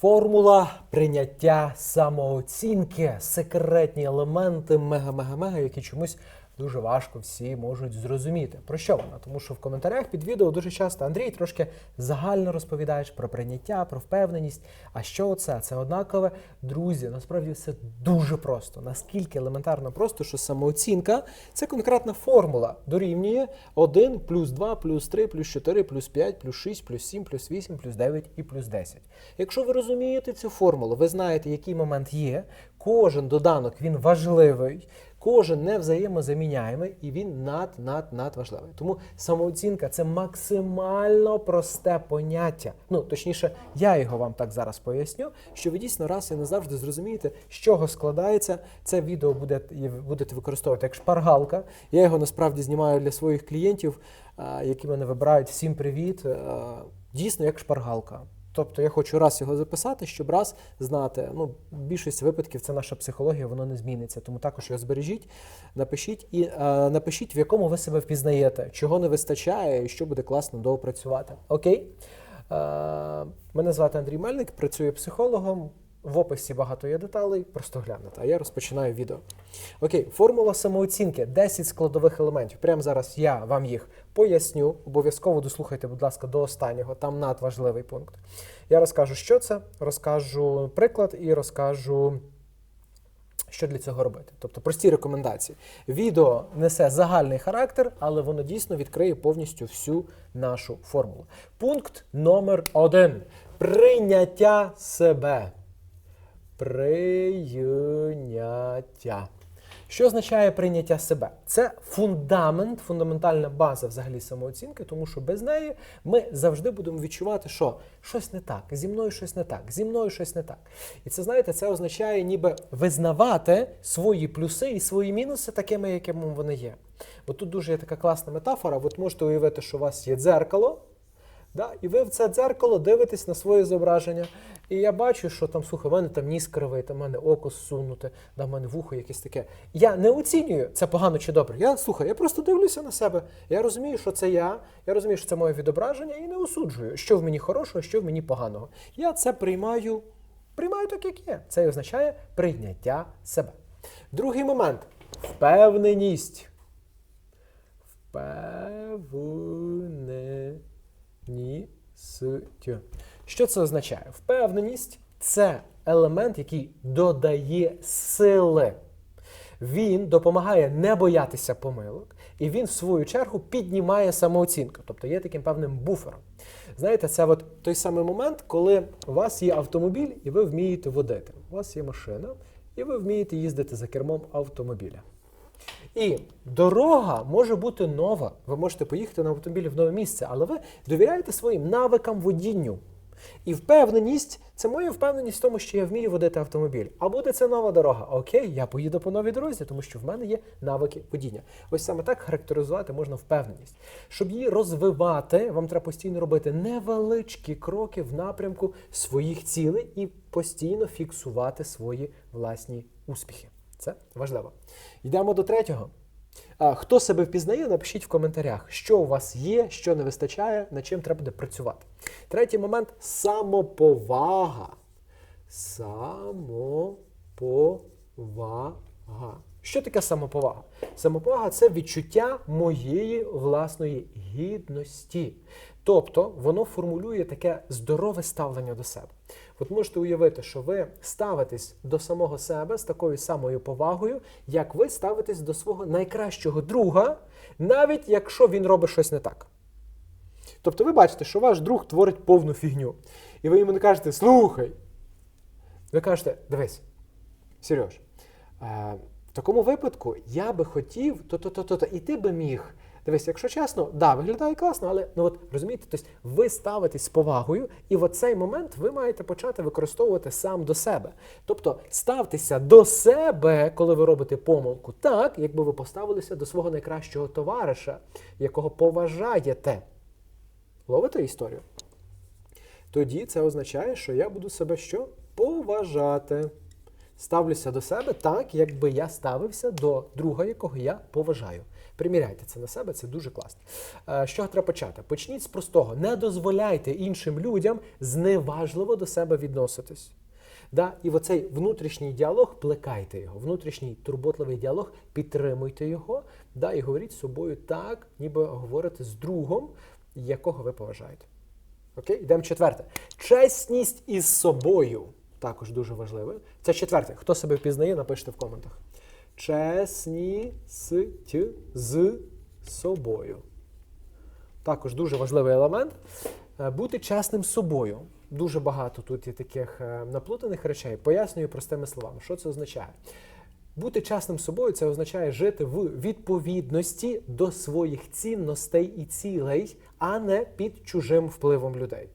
Формула прийняття самооцінки, секретні елементи мега-мега-мега, які чомусь дуже важко всі можуть зрозуміти. Про що вона? Тому що в коментарях під відео дуже часто Андрій трошки загально розповідаєш про прийняття, про впевненість. А що це? Це однакове. Друзі, насправді все дуже просто. Наскільки елементарно просто, що самооцінка це конкретна формула. Дорівнює 1 плюс 2 плюс 3 плюс 4 плюс 5 плюс 6 плюс 7 плюс 8 плюс 9 і плюс 10. Якщо ви розумієте цю формулу, ви знаєте, який момент є. Кожен доданок він важливий. Кожен не взаємозаміняємий і він над над над важливий. Тому самооцінка це максимально просте поняття. Ну точніше, я його вам так зараз поясню, що ви дійсно раз і назавжди зрозумієте, з чого складається. Це відео буде будете використовувати як шпаргалка. Я його насправді знімаю для своїх клієнтів, які мене вибирають. Всім привіт! Дійсно, як шпаргалка. Тобто я хочу раз його записати, щоб раз знати. Ну, в більшості випадків це наша психологія, воно не зміниться. Тому також його збережіть, напишіть і е, напишіть, в якому ви себе впізнаєте, чого не вистачає і що буде класно доопрацювати. Окей? Е, мене звати Андрій Мельник, працюю психологом. В описі багато є деталей, просто глянете. А я розпочинаю відео. Окей, формула самооцінки 10 складових елементів. Прямо зараз я вам їх поясню. Обов'язково дослухайте, будь ласка, до останнього. Там надважливий пункт. Я розкажу, що це, розкажу приклад і розкажу. Що для цього робити? Тобто прості рекомендації. Відео несе загальний характер, але воно дійсно відкриє повністю всю нашу формулу. Пункт номер один: прийняття себе. Прийняття. Що означає прийняття себе? Це фундамент, фундаментальна база взагалі самооцінки, тому що без неї ми завжди будемо відчувати, що щось не так, зі мною щось не так, зі мною щось не так. І це, знаєте, це означає ніби визнавати свої плюси і свої мінуси такими, якими вони є. Бо тут дуже є така класна метафора. От можете уявити, що у вас є дзеркало. Да? І ви в це дзеркало дивитесь на своє зображення. І я бачу, що там, слухай, в мене там ніс кривий, там в мене око зсунуте, да, в мене вухо якесь таке. Я не оцінюю, це погано чи добре. Я слухай, я просто дивлюся на себе. Я розумію, що це я, я розумію, що це моє відображення, і не осуджую, що в мені хорошого, що в мені поганого. Я це приймаю, приймаю так, як є. Це і означає прийняття себе. Другий момент впевненість. Впевненість. Що це означає? Впевненість це елемент, який додає сили. Він допомагає не боятися помилок, і він, в свою чергу, піднімає самооцінку, тобто є таким певним буфером. Знаєте, це от той самий момент, коли у вас є автомобіль і ви вмієте водити. У вас є машина, і ви вмієте їздити за кермом автомобіля. І дорога може бути нова. Ви можете поїхати на автомобілі в нове місце, але ви довіряєте своїм навикам водінню. І впевненість це моя впевненість в тому, що я вмію водити автомобіль. А буде це нова дорога. Окей, я поїду по новій дорозі, тому що в мене є навики водіння. Ось саме так характеризувати можна впевненість. Щоб її розвивати, вам треба постійно робити невеличкі кроки в напрямку своїх цілей і постійно фіксувати свої власні успіхи. Це важливо. Йдемо до третього. Хто себе впізнає, напишіть в коментарях, що у вас є, що не вистачає, над чим треба буде працювати. Третій момент самоповага. Самоповага. Що таке самоповага? Самоповага це відчуття моєї власної гідності. Тобто воно формулює таке здорове ставлення до себе. От можете уявити, що ви ставитесь до самого себе з такою самою повагою, як ви ставитесь до свого найкращого друга, навіть якщо він робить щось не так. Тобто ви бачите, що ваш друг творить повну фігню. І ви йому не кажете, слухай. Ви кажете, дивись, Сереж, е, в такому випадку я би хотів то-то-то-то, і ти би міг. Дивись, якщо чесно, да, виглядає класно, але ну от розумієте, тобто ви ставитесь з повагою, і в цей момент ви маєте почати використовувати сам до себе. Тобто ставтеся до себе, коли ви робите помилку, так, якби ви поставилися до свого найкращого товариша, якого поважаєте. Ловите історію? Тоді це означає, що я буду себе що? Поважати. Ставлюся до себе так, якби я ставився до друга, якого я поважаю. Приміряйте це на себе, це дуже класно. Е, З чого треба почати? Почніть з простого. Не дозволяйте іншим людям зневажливо до себе відноситись. Да? І оцей внутрішній діалог, плекайте його, внутрішній турботливий діалог, підтримуйте його, да? і говоріть з собою так, ніби говорите з другом, якого ви поважаєте. Окей, йдемо четверте. Чесність із собою. Також дуже важливе. Це четверте. Хто себе впізнає, напишіть в коментах. Чесність з собою. Також дуже важливий елемент. Е, Бути чесним з собою. Дуже багато тут є таких е, наплутаних речей. Пояснюю простими словами, що це означає. Бути чесним з собою це означає жити в відповідності до своїх цінностей і цілей, а не під чужим впливом людей.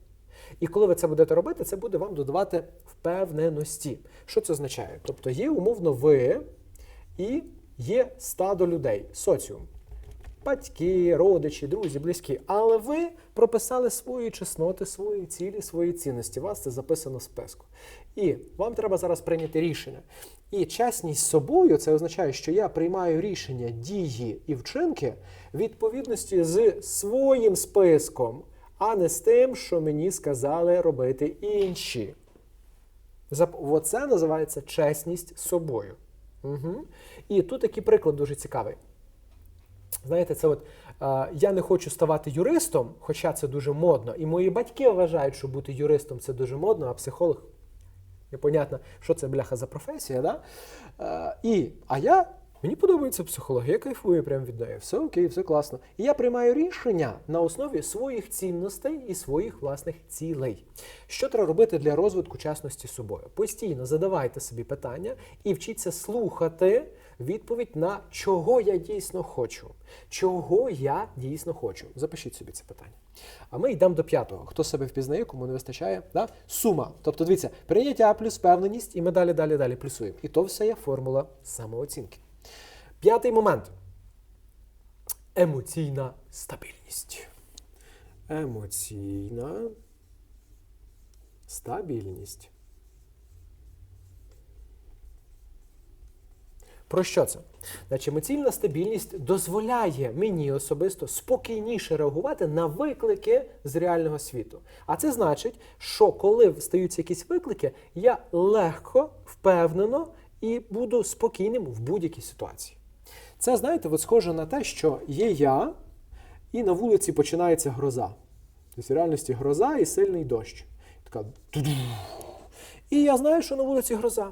І коли ви це будете робити, це буде вам додавати впевненості. Що це означає? Тобто є умовно ви і є стадо людей, соціум. Батьки, родичі, друзі, близькі. Але ви прописали свої чесноти, свої цілі, свої цінності. Вас це записано в списку. І вам треба зараз прийняти рішення. І чесність з собою це означає, що я приймаю рішення, дії і вчинки відповідності з своїм списком, а не з тим, що мені сказали робити інші. Оце називається чесність собою. Угу. І тут такий приклад дуже цікавий. Знаєте, це от е, я не хочу ставати юристом, хоча це дуже модно. І мої батьки вважають, що бути юристом це дуже модно, а психолог непонятно, що це бляха за професія. Да? Е, і, а я. Мені подобається психологія, я кайфую прямо від неї. Все окей, все класно. І я приймаю рішення на основі своїх цінностей і своїх власних цілей. Що треба робити для розвитку чесності з собою? Постійно задавайте собі питання і вчіться слухати відповідь на чого я дійсно хочу. Чого я дійсно хочу. Запишіть собі це питання. А ми йдемо до п'ятого. Хто себе впізнає, кому не вистачає, да? сума. Тобто, дивіться, прийняття плюс впевненість, і ми далі, далі, далі плюсуємо. І то все є формула самооцінки. П'ятий момент. Емоційна стабільність. Емоційна стабільність. Про що це? Значить, емоційна стабільність дозволяє мені особисто спокійніше реагувати на виклики з реального світу. А це значить, що коли стаються якісь виклики, я легко, впевнено і буду спокійним в будь-якій ситуації. Це, знаєте, от схоже на те, що є я, і на вулиці починається гроза. Тобто в реальності гроза і сильний дощ. Така. І я знаю, що на вулиці гроза.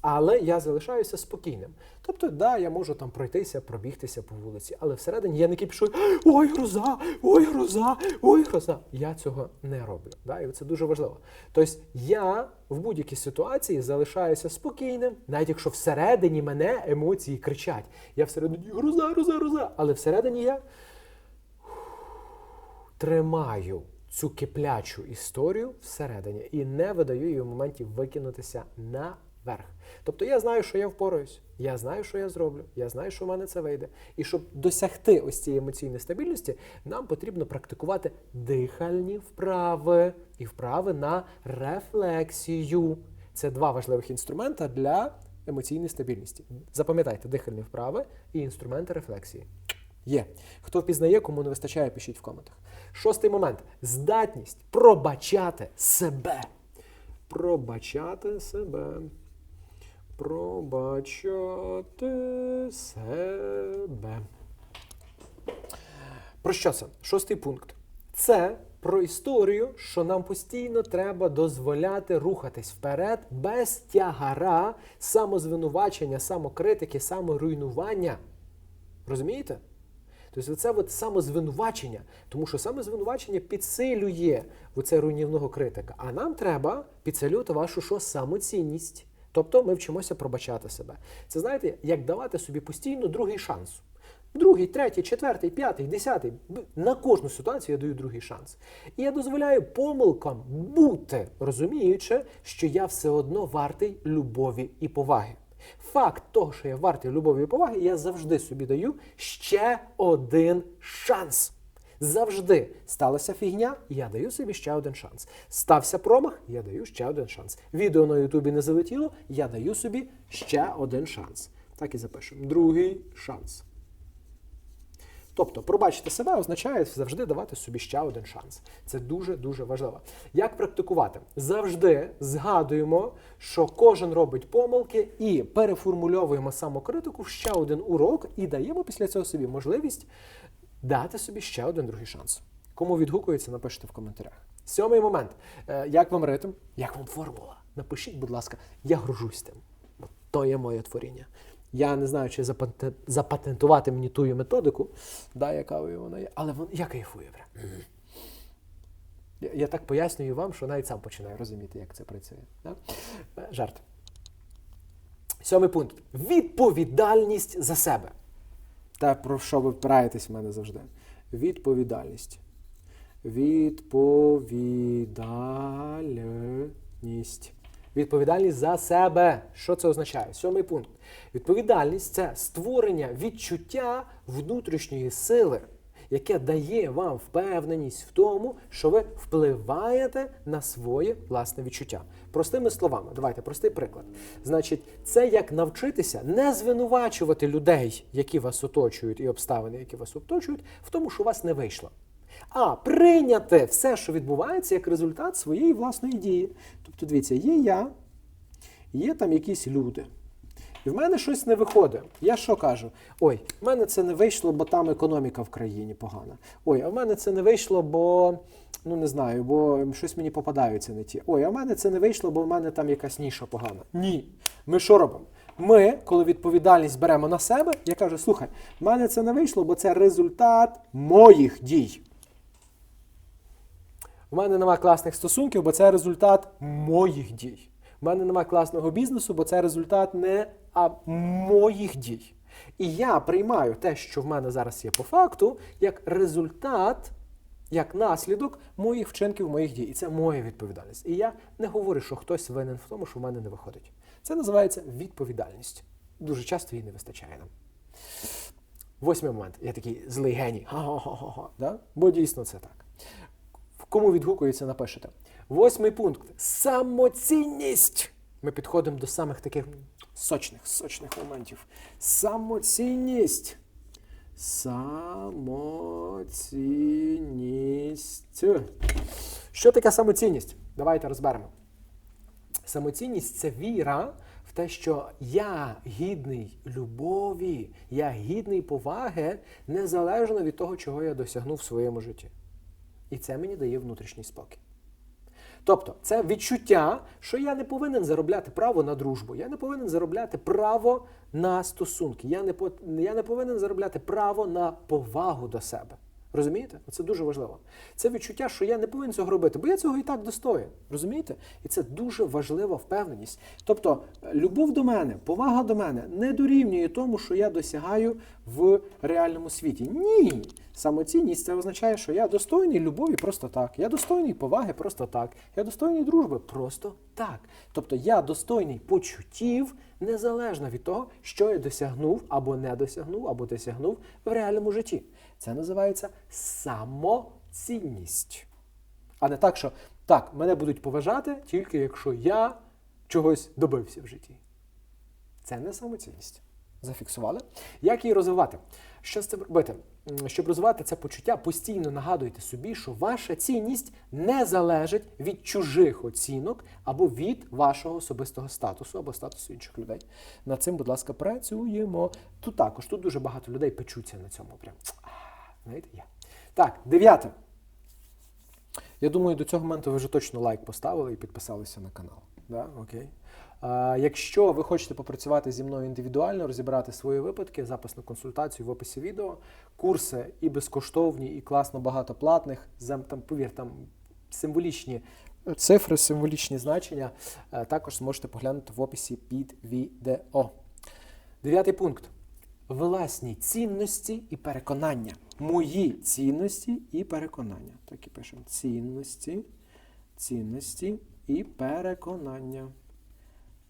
Але я залишаюся спокійним. Тобто, да, я можу там пройтися, пробігтися по вулиці, але всередині я не кипішу ой, гроза, ой, гроза, ой, гроза. Я цього не роблю. Да? І це дуже важливо. Тобто я в будь-якій ситуації залишаюся спокійним, навіть якщо всередині мене емоції кричать. Я всередині гроза, гроза, гроза. Але всередині я тримаю цю киплячу історію всередині і не видаю її в моменті викинутися наверх. Тобто я знаю, що я впораюсь, я знаю, що я зроблю, я знаю, що в мене це вийде. І щоб досягти ось цієї емоційної стабільності, нам потрібно практикувати дихальні вправи і вправи на рефлексію. Це два важливих інструмента для емоційної стабільності. Запам'ятайте дихальні вправи і інструменти рефлексії. Є. Хто впізнає, кому не вистачає, пишіть в коментах. Шостий момент здатність пробачати себе. Пробачати себе. Пробачати себе. Про що це? Шостий пункт. Це про історію, що нам постійно треба дозволяти рухатись вперед без тягара, самозвинувачення, самокритики, саморуйнування. Розумієте? Тобто це от самозвинувачення, тому що самозвинувачення підсилює оце руйнівного критика. А нам треба підсилювати вашу що самоцінність. Тобто ми вчимося пробачати себе. Це знаєте, як давати собі постійно другий шанс. Другий, третій, четвертий, п'ятий, десятий. На кожну ситуацію я даю другий шанс. І я дозволяю помилкам бути, розуміючи, що я все одно вартий любові і поваги. Факт того, що я вартий любові і поваги, я завжди собі даю ще один шанс. Завжди сталася фігня, я даю собі ще один шанс. Стався промах, я даю ще один шанс. Відео на Ютубі не залетіло, я даю собі ще один шанс. Так і запишемо. Другий шанс. Тобто, пробачити себе означає завжди давати собі ще один шанс. Це дуже-дуже важливо. Як практикувати? Завжди згадуємо, що кожен робить помилки і переформульовуємо самокритику в ще один урок і даємо після цього собі можливість дати собі ще один другий шанс. Кому відгукується, напишіть в коментарях. Сьомий момент. Е, Як вам ритм? Як вам формула? Напишіть, будь ласка, я гружусь тим. Бо то є моє творіння. Я не знаю, чи запатентувати мені ту методику, да, яка вона є, але вон, я кайфую. Прям. Я, я так пояснюю вам, що навіть сам починаю розуміти, як це працює. Да? Е, Жарт. Сьомий пункт. Відповідальність за себе. Те, про що ви впираєтесь в мене завжди. Відповідальність. Відповідальність. Відповідальність за себе. Що це означає? Сьомий пункт. Відповідальність це створення відчуття внутрішньої сили, яке дає вам впевненість в тому, що ви впливаєте на своє власне відчуття. Простими словами, давайте простий приклад. Значить, це як навчитися не звинувачувати людей, які вас оточують, і обставини, які вас оточують, в тому, що у вас не вийшло. А прийняти все, що відбувається, як результат своєї власної дії. Тобто, дивіться, є я, є там якісь люди. І в мене щось не виходить. Я що кажу? Ой, в мене це не вийшло, бо там економіка в країні погана. Ой, а в мене це не вийшло, бо ну не знаю, бо щось мені попадаються не ті. Ой, а в мене це не вийшло, бо в мене там якась ніша погана. Ні. Ми що робимо? Ми, коли відповідальність беремо на себе, я кажу: слухай, в мене це не вийшло, бо це результат моїх дій. У мене нема класних стосунків, бо це результат моїх дій. У мене нема класного бізнесу, бо це результат не а моїх дій. І я приймаю те, що в мене зараз є по факту, як результат, як наслідок моїх вчинків, моїх дій. І це моя відповідальність. І я не говорю, що хтось винен в тому, що в мене не виходить. Це називається відповідальність. Дуже часто її не вистачає нам. Восьмий момент. Я такий злий геній. Да? Бо дійсно це так. Кому відгукується, напишете. Восьмий пункт. Самоцінність. Ми підходимо до самих таких сочних, сочних моментів. Самоцінність. Самоцінність. Що таке самоцінність? Давайте розберемо. Самоцінність це віра в те, що я гідний любові, я гідний поваги, незалежно від того, чого я досягнув в своєму житті. І це мені дає внутрішній спокій. Тобто, це відчуття, що я не повинен заробляти право на дружбу, я не повинен заробляти право на стосунки, я не, по- я не повинен заробляти право на повагу до себе. Розумієте? Це дуже важливо. Це відчуття, що я не повинен цього робити, бо я цього і так достоїн. Розумієте? І це дуже важлива впевненість. Тобто, любов до мене, повага до мене не дорівнює тому, що я досягаю в реальному світі. Ні. Самоцінність це означає, що я достойний любові просто так. Я достойний поваги просто так. Я достойний дружби просто так. Тобто я достойний почуттів незалежно від того, що я досягнув або не досягнув, або досягнув в реальному житті. Це називається самоцінність. А не так, що так, мене будуть поважати тільки якщо я чогось добився в житті. Це не самоцінність. Зафіксували. Як її розвивати? Що з цим робити? Щоб розвивати це почуття, постійно нагадуйте собі, що ваша цінність не залежить від чужих оцінок або від вашого особистого статусу або статусу інших людей. Над цим, будь ласка, працюємо. Тут також тут дуже багато людей печуться на цьому. Прям знаєте, є. Так, дев'яте. Я думаю, до цього моменту ви вже точно лайк поставили і підписалися на канал. Да? Окей. А, якщо ви хочете попрацювати зі мною індивідуально, розібрати свої випадки, запис на консультацію в описі відео, курси і безкоштовні, і класно багато платних, там, повір, там символічні цифри, символічні значення, е, також зможете поглянути в описі під відео. Дев'ятий пункт. Власні цінності і переконання. Мої цінності і переконання. Так і пишемо. Цінності, цінності і переконання.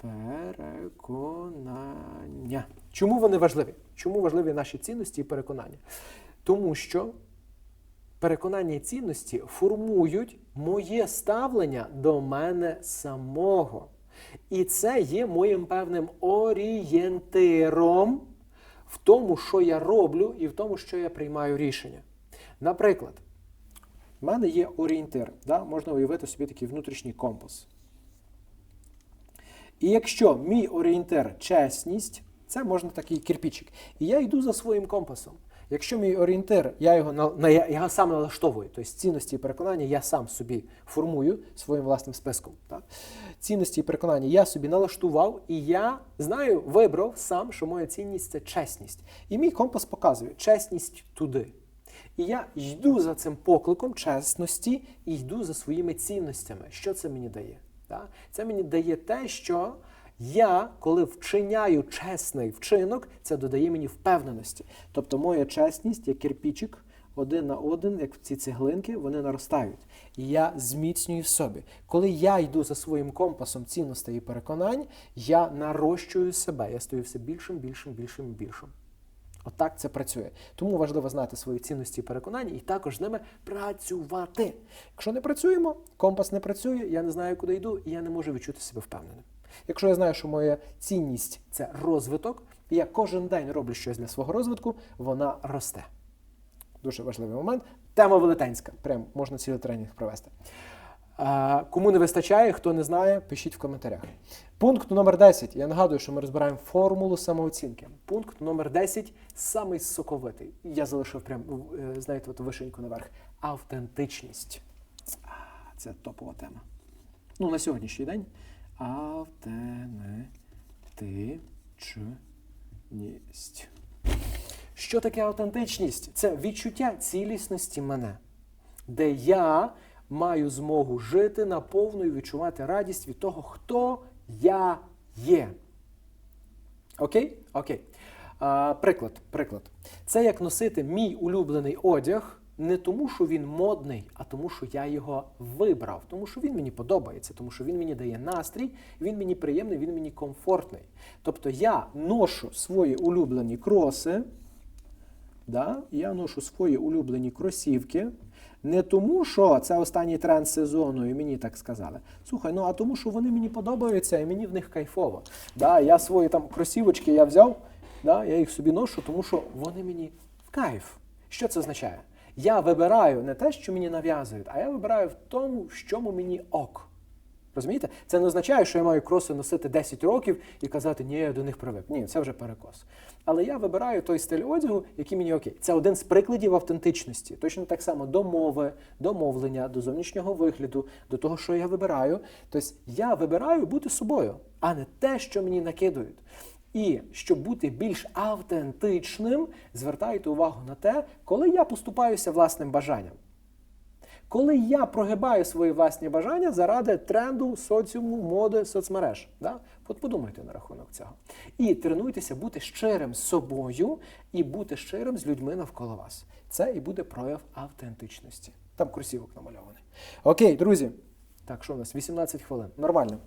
Переконання. Чому вони важливі? Чому важливі наші цінності і переконання? Тому що переконання і цінності формують моє ставлення до мене самого. І це є моїм певним орієнтиром в тому, що я роблю, і в тому, що я приймаю рішення. Наприклад, в мене є орієнтир, да? можна уявити собі такий внутрішній компас. І якщо мій орієнтир чесність, це можна такий кирпичик. І я йду за своїм компасом. Якщо мій орієнтир, я його на, я його сам налаштовую, тобто цінності і переконання я сам собі формую своїм власним списком. Так? Цінності і переконання я собі налаштував, і я знаю, вибрав сам, що моя цінність це чесність. І мій компас показує чесність туди. І я йду за цим покликом чесності і йду за своїми цінностями. Що це мені дає? Так? Це мені дає те, що я, коли вчиняю чесний вчинок, це додає мені впевненості. Тобто моя чесність, як кирпічик, один на один, як ці цеглинки, вони наростають. І я зміцнюю в собі. Коли я йду за своїм компасом цінностей і переконань, я нарощую себе. Я стаю все більшим, більшим, більшим і більшим. Отак це працює. Тому важливо знати свої цінності і переконання і також з ними працювати. Якщо не працюємо, компас не працює, я не знаю, куди йду, і я не можу відчути себе впевненим. Якщо я знаю, що моя цінність це розвиток, і я кожен день роблю щось для свого розвитку, вона росте. Дуже важливий момент. Тема велетенська. Прям можна цілий тренінг провести. Кому не вистачає, хто не знає, пишіть в коментарях. Пункт номер 10. Я нагадую, що ми розбираємо формулу самооцінки. Пункт номер 10 самий соковитий. Я залишив прям, е, знаєте, от вишеньку наверх. Автентичність. Це топова тема. Ну, на сьогоднішній день. Автентичність. Що таке автентичність? Це відчуття цілісності мене, де я маю змогу жити наповну і відчувати радість від того, хто я є. Окей? Окей. А, приклад, приклад. Це як носити мій улюблений одяг не тому, що він модний, а тому, що я його вибрав, тому що він мені подобається, тому що він мені дає настрій, він мені приємний, він мені комфортний. Тобто я ношу свої улюблені кроси, да? я ношу свої улюблені кросівки. Не тому, що це останній тренд сезону, і мені так сказали. Слухай, ну а тому, що вони мені подобаються, і мені в них кайфово. Да, я свої там кросівочки я взяв, да, я їх собі ношу, тому що вони мені в кайф. Що це означає? Я вибираю не те, що мені нав'язують, а я вибираю в тому, в чому мені ок. Розумієте? Це не означає, що я маю кроси носити 10 років і казати, ні, я до них привик. Ні, це вже перекос. Але я вибираю той стиль одягу, який мені окей. Це один з прикладів автентичності. Точно так само до мови, до мовлення, до зовнішнього вигляду, до того, що я вибираю. Тобто я вибираю бути собою, а не те, що мені накидують. І щоб бути більш автентичним, звертайте увагу на те, коли я поступаюся власним бажанням. Коли я прогибаю свої власні бажання заради тренду, соціуму, моди, соцмереж. Да? От подумайте на рахунок цього. І тренуйтеся бути щирим з собою і бути щирим з людьми навколо вас. Це і буде прояв автентичності. Там кросівок намальований. Окей, друзі. Так, що у нас? 18 хвилин. Нормально.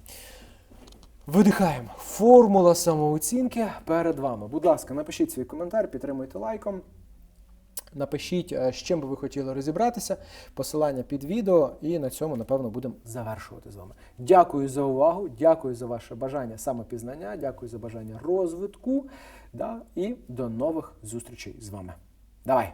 Видихаємо. Формула самооцінки перед вами. Будь ласка, напишіть свій коментар, підтримуйте лайком. Напишіть, е, з чим би ви хотіли розібратися, посилання під відео, і на цьому, напевно, будемо завершувати з вами. Дякую за увагу, дякую за ваше бажання самопізнання, дякую за бажання розвитку. Да, І до нових зустрічей з вами. Давай!